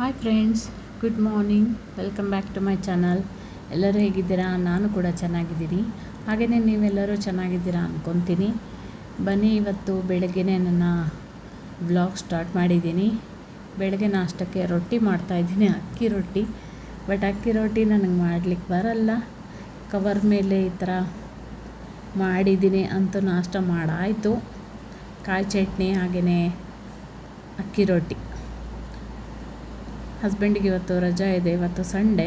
Hi friends good morning welcome back to my channel ಎಲ್ಲರೂ ಹೇಗಿದ್ದೀರಾ? ನಾನು ಕೂಡ ಚೆನ್ನಾಗಿದ್ದೀನಿ ಹಾಗೆಯೇ ನೀವೆಲ್ಲರೂ ಚೆನ್ನಾಗಿದ್ದೀರಾ ಅಂದ್ಕೊತೀನಿ ಬನ್ನಿ, ಇವತ್ತು ಬೆಳಗ್ಗೆನೇ ನನ್ನ ಬ್ಲಾಗ್ ಸ್ಟಾರ್ಟ್ ಮಾಡಿದ್ದೀನಿ. ಬೆಳಗ್ಗೆ ನಾಷ್ಟಕ್ಕೆ ರೊಟ್ಟಿ ಮಾಡ್ತಾಯಿದ್ದೀನಿ ಅಕ್ಕಿ ರೊಟ್ಟಿ. ಬಟ್ ಅಕ್ಕಿ ರೊಟ್ಟಿ ನನಗೆ ಮಾಡಲಿಕ್ಕೆ ಬರಲ್ಲ. ಕವರ್ ಮೇಲೆ ಈ ಥರ ಮಾಡಿದ್ದೀನಿ ಅಂತೂ ನಾಷ್ಟ ಮಾಡಾಯಿತು. ಕಾಯಿ ಚಟ್ನಿ ಹಾಗೆಯೇ ಅಕ್ಕಿ ರೊಟ್ಟಿ. ಹಸ್ಬೆಂಡಿಗೆ ಇವತ್ತು ರಜಾ ಇದೆ, ಇವತ್ತು ಸಂಡೇ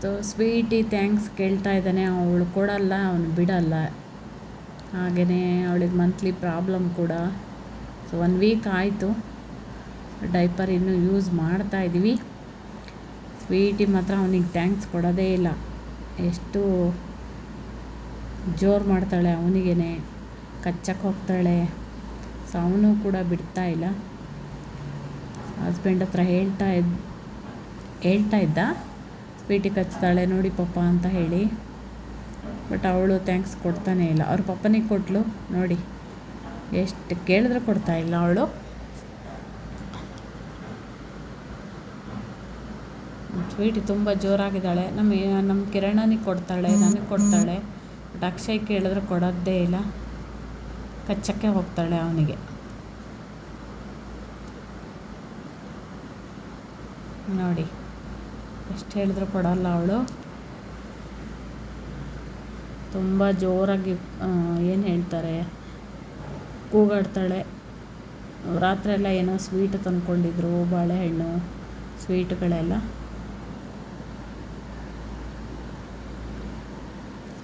ಸೊ ಸ್ವೀಟಿ ಥ್ಯಾಂಕ್ಸ್ ಕೇಳ್ತಾ ಇದ್ದಾನೆ. ಅವಳು ಕೊಡಲ್ಲ, ಅವನು ಬಿಡಲ್ಲ. ಹಾಗೆಯೇ ಅವಳಿಗೆ ಮಂತ್ಲಿ ಪ್ರಾಬ್ಲಮ್ ಕೂಡ. ಸೊ ಒನ್ ವೀಕ್ ಆಯಿತು. ಡೈಪರ್ ಇನ್ನೂ ಯೂಸ್ ಮಾಡ್ತಾ ಇದ್ದೀವಿ ಸ್ವೀಟಿ ಮಾತ್ರ ಅವನಿಗೆ ಥ್ಯಾಂಕ್ಸ್ ಕೊಡೋದೇ ಇಲ್ಲ. ಎಷ್ಟು ಜೋರು ಮಾಡ್ತಾಳೆ ಅವನಿಗೇ ಕಚ್ಚಕ್ಕೆ ಹೋಗ್ತಾಳೆ. ಸೊ ಅವನು ಕೂಡ ಬಿಡ್ತಾ ಇಲ್ಲ. ಹಸ್ಬೆಂಡ್ ಹತ್ರ ಹೇಳ್ತಾ ಇದ್ದ ಹೇಳ್ತಾ ಇದ್ದ. ಸ್ವೀಟಿ ಕಚ್ತಾಳೆ ನೋಡಿ ಪಪ್ಪ ಅಂತ ಹೇಳಿ. ಬಟ್ ಅವಳು ಥ್ಯಾಂಕ್ಸ್ ಕೊಡ್ತಾನೆ ಇಲ್ಲ. ಅವ್ರ ಪಪ್ಪನಿಗೆ ಕೊಟ್ಲು. ನೋಡಿ, ಎಷ್ಟು ಕೇಳಿದ್ರೆ ಕೊಡ್ತಾ ಇಲ್ಲ ಅವಳು. ಸ್ವೀಟಿ ತುಂಬ ಜೋರಾಗಿದ್ದಾಳೆ. ನಮ್ಮ ನಮ್ಮ ಕಿರಣನಿಗೆ ಕೊಡ್ತಾಳೆ, ನನಗೆ ಕೊಡ್ತಾಳೆ. ಬಟ್ ಅಕ್ಷಯ್ ಕೇಳಿದ್ರೆ ಕೊಡೋದೇ ಇಲ್ಲ. ಕಚ್ಚಕ್ಕೆ ಹೋಗ್ತಾಳೆ ಅವನಿಗೆ. ನೋಡಿ. ಎಷ್ಟು ಹೇಳಿದ್ರು ಕೊಡಲ್ಲ ಅವಳು. ತುಂಬ ಜೋರಾಗಿ ಏನು ಹೇಳ್ತಾರೆ, ಕೂಗಾಡ್ತಾಳೆ. ರಾತ್ರಿ ಎಲ್ಲ ಏನೋ ಸ್ವೀಟ್ ತಂದ್ಕೊಂಡಿದ್ರು, ಬಾಳೆಹಣ್ಣು ಸ್ವೀಟ್ಗಳೆಲ್ಲ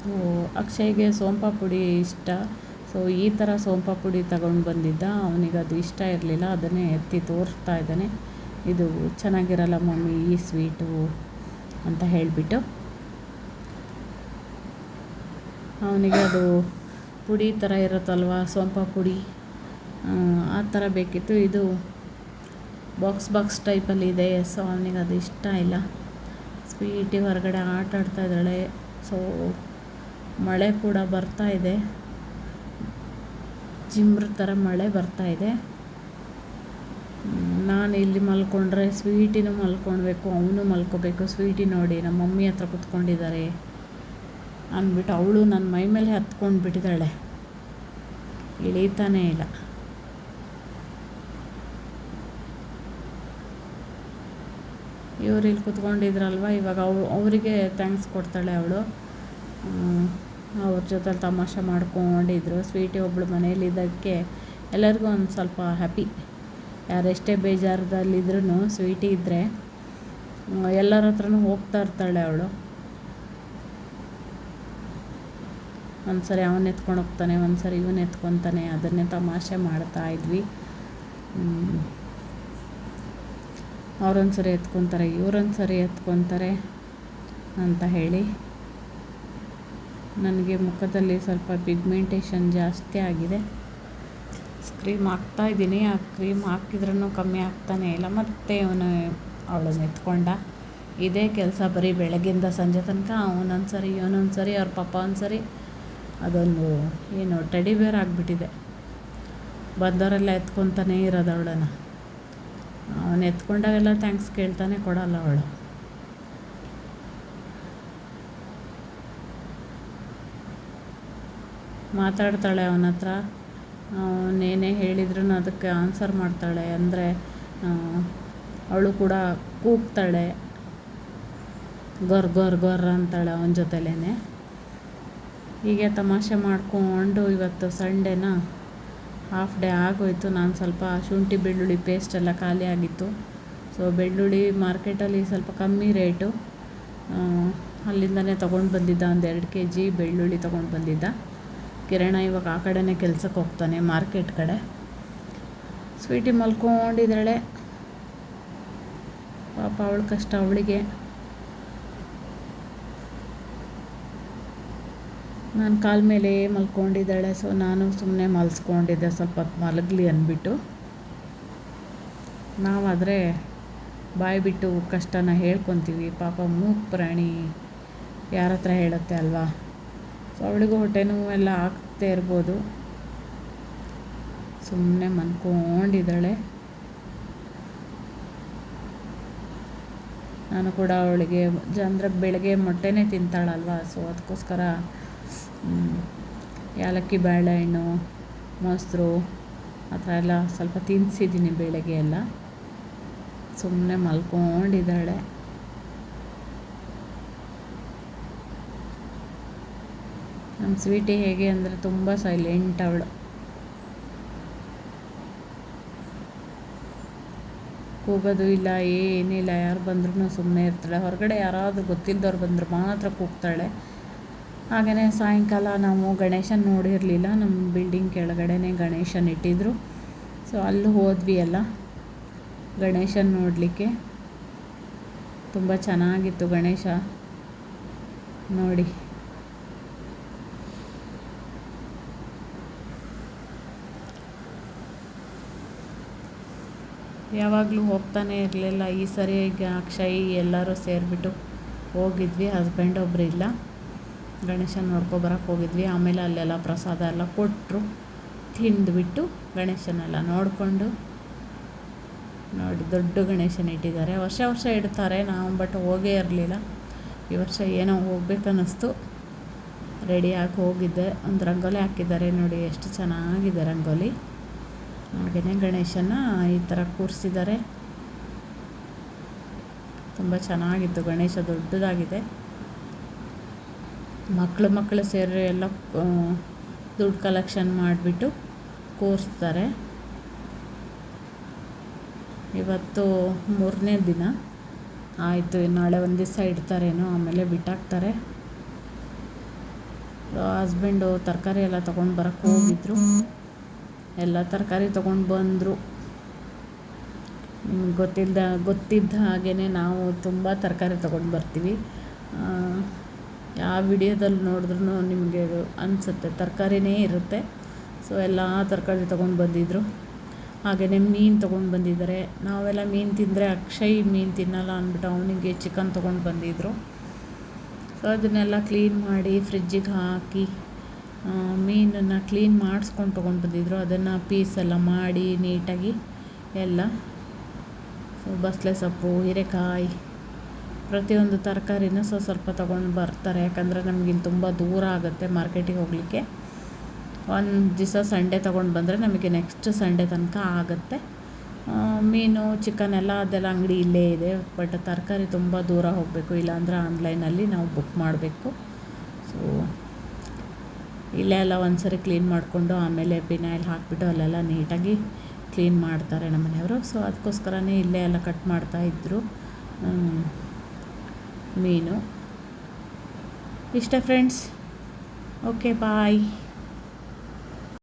ಸೊ ಅಕ್ಷಯ್ಗೆ ಸೋಂಪಾ ಪುಡಿ ಇಷ್ಟ. ಸೊ ಈ ಥರ ಸೋಂಪಾ ಪುಡಿ ತಗೊಂಡು ಬಂದಿದ್ದ. ಅವನಿಗೆ ಅದು ಇಷ್ಟ ಇರಲಿಲ್ಲ. ಅದನ್ನೇ ಎತ್ತಿ ತೋರಿಸ್ತಾ ಇದ್ದಾನೆ. ಇದು ಚೆನ್ನಾಗಿರಲ್ಲ ಮಮ್ಮಿ, ಈ ಸ್ವೀಟು ಅಂತ ಹೇಳಿಬಿಟ್ಟು. ಅವನಿಗೆ ಅದು ಪುಡಿ ಥರ ಇರುತ್ತಲ್ವ, ಸೊಂಪ ಪುಡಿ, ಆ ಥರ ಬೇಕಿತ್ತು. ಇದು ಬಾಕ್ಸ್ ಬಾಕ್ಸ್ ಟೈಪಲ್ಲಿ ಇದೆ, ಸೊ ಅವನಿಗೆ ಅದು ಇಷ್ಟ ಇಲ್ಲ. ಸ್ವೀಟಿ ಹೊರಗಡೆ ಆಟ ಆಡ್ತಾ ಇದ್ದಾಳೆ, ಸೊ ಮಳೆ ಕೂಡ ಬರ್ತಾ ಇದೆ. ಜಿಮ್ರ ಥರ ಮಳೆ ಬರ್ತಾ ಇದೆ. ನಾನು ಇಲ್ಲಿ ಮಲ್ಕೊಂಡ್ರೆ ಸ್ವೀಟಿನೂ ಮಲ್ಕೊಳ್ಬೇಕು, ಅವನು ಮಲ್ಕೋಬೇಕು ಸ್ವೀಟಿ ನೋಡಿ ನಮ್ಮ ಮಮ್ಮಿ ಹತ್ರ ಕುತ್ಕೊಂಡಿದ್ದಾರೆ ಅಂದ್ಬಿಟ್ಟು ಅವಳು ನನ್ನ ಮೈ ಮೇಲೆ ಹತ್ಕೊಂಡು ಬಿಟ್ಟಿದ್ದಾಳೆ. ಇಳೀತಾನೇ ಇಲ್ಲ. ಇವರು ಇಲ್ಲಿ ಕುತ್ಕೊಂಡಿದ್ರಲ್ವ? ಇವಾಗ ಅವ್, ಅವರಿಗೆ ಥ್ಯಾಂಕ್ಸ್ ಕೊಡ್ತಾಳೆ ಅವಳು. ಅವ್ರ ಜೊತೆ ತಮಾಷೆ ಮಾಡ್ಕೊಂಡಿದ್ರು. ಸ್ವೀಟಿ ಒಬ್ಬಳು ಮನೇಲಿದ್ದಕ್ಕೆ ಎಲ್ಲರಿಗೂ ಒಂದು ಸ್ವಲ್ಪ ಹ್ಯಾಪಿ ಯಾರೆಷ್ಟೇ ಬೇಜಾರದಲ್ಲಿದ್ರೂ ಸ್ವೀಟಿ ಇದ್ದರೆ ಎಲ್ಲರ ಹತ್ರನೂ ಹೋಗ್ತಾ ಇರ್ತಾಳೆ ಅವಳು. ಒಂದು ಸರಿ ಅವನು ಎತ್ಕೊಂಡು ಹೋಗ್ತಾನೆ ಒಂದು ಸರಿ ಇವನು ಎತ್ಕೊತಾನೆ, ಅದನ್ನೇ ತಮಾಷೆ ಮಾಡ್ತಾ ಇದ್ವಿ. ಅವ್ರೊಂದು ಸರಿ ಎತ್ಕೊತಾರೆ ಇವ್ರೊಂದು ಸರಿ ಎತ್ಕೊತಾರೆ ಅಂತ ಹೇಳಿ ನನಗೆ ಮುಖದಲ್ಲಿ ಸ್ವಲ್ಪ ಪಿಗ್ಮೆಂಟೇಷನ್ ಜಾಸ್ತಿ ಆಗಿದೆ. ಕ್ರೀಮ್ ಹಾಕ್ತಾಯಿದ್ದೀನಿ ಆ ಕ್ರೀಮ್ ಹಾಕಿದ್ರೂ ಕಮ್ಮಿ ಆಗ್ತಾನೆ ಇಲ್ಲ. ಮತ್ತೆ ಅವನು ಅವಳನ್ನ ಎತ್ಕೊಂಡ ಇದೇ ಕೆಲಸ ಬರೀ ಬೆಳಗ್ಗಿಂದ ಸಂಜೆ ತನಕ, ಅವನೊಂದ್ಸರಿ ಸರಿ ಅವ್ರ ಪಪ್ಪ ಒಂದು ಸರಿ ಅದೊಂದು, ಏನು ಟೆಡಿ ಬೇರ್ ಆಗಿಬಿಟ್ಟಿದೆ. ಬಂದವರೆಲ್ಲ ಎತ್ಕೊತಾನೆ ಇರೋದು ಅವಳನ್ನು. ಅವನು ಎತ್ಕೊಂಡಾಗೆಲ್ಲ ಥ್ಯಾಂಕ್ಸ್ ಕೇಳ್ತಾನೆ, ಕೊಡಲ್ಲ ಅವಳು. ಮಾತಾಡ್ತಾಳೆ ಅವನ ಹತ್ರ ಅವನೇನೇ ಹೇಳಿದ್ರು ಅದಕ್ಕೆ ಆನ್ಸರ್ ಮಾಡ್ತಾಳೆ. ಅಂದರೆ ಅವಳು ಕೂಡ ಕೂಗ್ತಾಳೆ. ಗೊರ್ ಗೊರ್ ಗೊರ್ ಅಂತಾಳೆ ಅವನ ಜೊತೆಲೇ ಹೀಗೆ ತಮಾಷೆ ಮಾಡಿಕೊಂಡು ಇವತ್ತು ಸಂಡೇನ ಹಾಫ್ ಡೇ ಆಗೋಯ್ತು. ನಾನು ಸ್ವಲ್ಪ ಶುಂಠಿ, ಬೆಳ್ಳುಳ್ಳಿ ಪೇಸ್ಟ್ ಎಲ್ಲ ಖಾಲಿ ಆಗಿತ್ತು. ಸೊ ಬೆಳ್ಳುಳ್ಳಿ ಮಾರ್ಕೆಟಲ್ಲಿ ಸ್ವಲ್ಪ ಕಮ್ಮಿ ರೇಟು ಅಲ್ಲಿಂದನೇ ತೊಗೊಂಡು ಬಂದಿದ್ದ ಒಂದು ಎರಡು ಕೆ ಜಿ ಬೆಳ್ಳುಳ್ಳಿ ತೊಗೊಂಡು ಬಂದಿದ್ದ. ಕಿರಣ ಇವಾಗ ಆ ಕಡೆನೇ ಕೆಲ್ಸಕ್ಕೆ ಹೋಗ್ತಾನೆ ಮಾರ್ಕೆಟ್ ಕಡೆ. ಸ್ವೀಟಿ ಮಲ್ಕೊಂಡಿದ್ದಾಳೆ. ಪಾಪ ಅವಳು ಕಷ್ಟ ಅವಳಿಗೆ. ನಾನು ಕಾಲ ಮೇಲೆ ಮಲ್ಕೊಂಡಿದ್ದಾಳೆ ಸೊ ನಾನು ಸುಮ್ಮನೆ ಮಲ್ಸ್ಕೊಂಡಿದ್ದೆ, ಸ್ವಲ್ಪ ಹೊತ್ತು ಮಲಗಲಿ ಅಂದ್ಬಿಟ್ಟು. ನಾವಾದರೆ ಬಾಯಿ ಬಿಟ್ಟು ಕಷ್ಟನ ಹೇಳ್ಕೊತೀವಿ. ಪಾಪ ಮೂಕ್ ಪ್ರಾಣಿ ಯಾರ ಹತ್ರ ಹೇಳುತ್ತೆ ಅಲ್ವಾ? ಸೊ ಅವಳಿಗೂ ಹೊಟ್ಟೆ ನೋವು ಎಲ್ಲ ಆಗ್ತೇ ಇರ್ಬೋದು. ಸುಮ್ಮನೆ ಮನ್ಕೊಂಡಿದ್ದಾಳೆ. ನಾನು ಕೂಡ ಅವಳಿಗೆ ಅಂದರೆ ಬೆಳಗ್ಗೆ ಮೊಟ್ಟೆನೇ ತಿಂತಾಳಲ್ವ? ಸೊ ಅದಕ್ಕೋಸ್ಕರ ಏಲಕ್ಕಿ ಬಾಳೆಹಣ್ಣು ಮೊಸರು ಆ ಥರ ಎಲ್ಲ ಸ್ವಲ್ಪ ತಿನ್ನಿಸಿದ್ದೀನಿ ಬೆಳಗ್ಗೆ ಎಲ್ಲ. ಸುಮ್ಮನೆ ಮಲ್ಕೊಂಡಿದ್ದಾಳೆ. ನಮ್ಮ ಸ್ವೀಟಿ ಹೇಗೆ ಅಂದರೆ ತುಂಬ ಸೈಲೆಂಟ್ ಅವಳು. ಕೂಗೋದು ಇಲ್ಲ ಏನಿಲ್ಲ ಯಾರು ಬಂದ್ರೂ ಸುಮ್ಮನೆ ಇರ್ತಾಳೆ. ಹೊರಗಡೆ ಯಾರಾದರೂ ಗೊತ್ತಿಲ್ಲದವ್ರು ಬಂದರು ಮಾತ್ರ ಕೂಗ್ತಾಳೆ. ಹಾಗೆಯೇ ಸಾಯಂಕಾಲ ನಾವು ಗಣೇಶನ ನೋಡಿರಲಿಲ್ಲ ನಮ್ಮ ಬಿಲ್ಡಿಂಗ್ ಕೆಳಗಡೆನೇ ಗಣೇಶನ ಇಟ್ಟಿದ್ರು. ಸೊ ಅಲ್ಲಿ ಹೋದ್ವಿ ಎಲ್ಲ ಗಣೇಶನ ನೋಡಲಿಕ್ಕೆ. ತುಂಬ ಚೆನ್ನಾಗಿತ್ತು ಗಣೇಶ. ನೋಡಿ. ಯಾವಾಗಲೂ ಹೋಗ್ತಾನೆ ಇರಲಿಲ್ಲ. ಈ ಸರಿ ಈಗ ಅಕ್ಷಯ್ ಎಲ್ಲರೂ ಸೇರಿಬಿಟ್ಟು ಹೋಗಿದ್ವಿ. ಹಸ್ಬೆಂಡ್ ಒಬ್ಬರು ಇಲ್ಲ. ಗಣೇಶನ ನೋಡ್ಕೊಬರಕ್ಕೆ ಹೋಗಿದ್ವಿ. ಆಮೇಲೆ ಅಲ್ಲೆಲ್ಲ ಪ್ರಸಾದ ಎಲ್ಲ ಕೊಟ್ಟರು ತಿಂದುಬಿಟ್ಟು ಗಣೇಶನೆಲ್ಲ ನೋಡಿಕೊಂಡು ನೋಡಿ ದೊಡ್ಡ ಗಣೇಶನ ಇಟ್ಟಿದ್ದಾರೆ. ವರ್ಷ ವರ್ಷ ಇಡ್ತಾರೆ. ನಾವು ಬಟ್ ಹೋಗೇ ಇರಲಿಲ್ಲ. ಈ ವರ್ಷ ಏನೋ ಹೋಗ್ಬೇಕನ್ನಿಸ್ತು. ರೆಡಿಯಾಗಿ ಹೋಗಿದ್ದೆ. ಒಂದು ರಂಗೋಲಿ ಹಾಕಿದ್ದಾರೆ ನೋಡಿ. ಎಷ್ಟು ಚೆನ್ನಾಗಿದೆ ರಂಗೋಲಿ. ಹಾಗೆಯೇ ಗಣೇಶನ ಈ ಥರ ಕೂರಿಸಿದ್ದಾರೆ. ತುಂಬ ಚೆನ್ನಾಗಿತ್ತು, ಗಣೇಶ ದೊಡ್ಡದಾಗಿದೆ. ಮಕ್ಕಳು ಮಕ್ಕಳು ಸೇರಿ ಎಲ್ಲ ದುಡ್ಡು ಕಲೆಕ್ಷನ್ ಮಾಡಿಬಿಟ್ಟು ಕೂರಿಸ್ತಾರೆ. ಇವತ್ತು ಮೂರನೇ ದಿನ. ಆಯಿತು ನಾಳೆ ಒಂದು ದಿವಸ ಇಡ್ತಾರೇನೋ ಆಮೇಲೆ ಬಿಟ್ಟಾಕ್ತಾರೆ. ಹಸ್ಬೆಂಡು ತರಕಾರಿ ಎಲ್ಲ ತೊಗೊಂಡು ಬರೋಕ್ಕೆ ಹೋಗಿದ್ರು. ಎಲ್ಲ ತರಕಾರಿ ತೊಗೊಂಡು ಬಂದರು. ನಿಮ್ಗೆ ಗೊತ್ತಿದ್ದ ಗೊತ್ತಿದ್ದ ಹಾಗೆಯೇ ನಾವು ತುಂಬ ತರಕಾರಿ ತೊಗೊಂಡು ಬರ್ತೀವಿ. ಯಾವ ವಿಡಿಯೋದಲ್ಲಿ ನೋಡಿದ್ರೂ ನಿಮಗೆ ಅನಿಸುತ್ತೆ, ತರಕಾರಿನೇ ಇರುತ್ತೆ. ಸೊ ಎಲ್ಲ ತರಕಾರಿ ತೊಗೊಂಡು ಬಂದಿದ್ದರು ಹಾಗೆಯೇ ಮೀನು ತೊಗೊಂಡು ಬಂದಿದ್ದಾರೆ. ನಾವೆಲ್ಲ ಮೀನು ತಿಂದರೆ ಅಕ್ಷಯ್ ಮೀನು ತಿನ್ನಲ್ಲ ಅಂದ್ಬಿಟ್ಟು ಅವನಿಗೆ ಚಿಕನ್ ತೊಗೊಂಡು ಬಂದಿದ್ದರು ಸೊ ಅದನ್ನೆಲ್ಲ ಕ್ಲೀನ್ ಮಾಡಿ ಫ್ರಿಜ್ಜಿಗೆ ಹಾಕಿ ಮೀನನ್ನು ಕ್ಲೀನ್ ಮಾಡಿಸ್ಕೊಂಡು ತೊಗೊಂಡು ಬಂದಿದ್ದರು ಅದನ್ನು ಪೀಸ್ ಎಲ್ಲ ಮಾಡಿ ನೀಟಾಗಿ ಎಲ್ಲ. ಬಸಳೆ ಸೊಪ್ಪು, ಹೀರೆಕಾಯಿ, ಪ್ರತಿಯೊಂದು ತರಕಾರಿನ ಸೊ ಸ್ವಲ್ಪ ತೊಗೊಂಡು ಬರ್ತಾರೆ. ಯಾಕಂದರೆ ನಮಗಿಲ್ಲಿ ತುಂಬ ದೂರ ಆಗುತ್ತೆ ಮಾರ್ಕೆಟಿಗೆ ಹೋಗಲಿಕ್ಕೆ. ಒಂದು ದಿವಸ ಸಂಡೇ ತೊಗೊಂಡು ಬಂದರೆ ನಮಗೆ ನೆಕ್ಸ್ಟ್ ಸಂಡೇ ತನಕ ಆಗುತ್ತೆ. ಮೀನು ಚಿಕನ್ ಎಲ್ಲ, ಅದೆಲ್ಲ ಅಂಗಡಿ ಇಲ್ಲೇ ಇದೆ. ಬಟ್ ತರಕಾರಿ ತುಂಬ ದೂರ ಹೋಗಬೇಕು. ಇಲ್ಲಾಂದರೆ ಆನ್ಲೈನಲ್ಲಿ ನಾವು ಬುಕ್ ಮಾಡಬೇಕು. ಸೊ ಇಲ್ಲೇ ಎಲ್ಲ ಒಂದ್ಸರಿ ಕ್ಲೀನ್ ಮಾಡಿಕೊಂಡು ಆಮೇಲೆ ಪಿನಾಯ್ಲ್ ಹಾಕಿಬಿಟ್ಟು ಅಲ್ಲೆಲ್ಲ ನೀಟಾಗಿ ಕ್ಲೀನ್ ಮಾಡ್ತಾರೆ ನಮ್ಮ ಮನೆಯವರು. ಸೊ ಅದಕ್ಕೋಸ್ಕರನೇ ಇಲ್ಲೇ ಎಲ್ಲ ಕಟ್ ಮಾಡ್ತಾಯಿದ್ರು ಮೀನು. ಇಷ್ಟ ಫ್ರೆಂಡ್ಸ್ ಓಕೆ ಬಾಯ್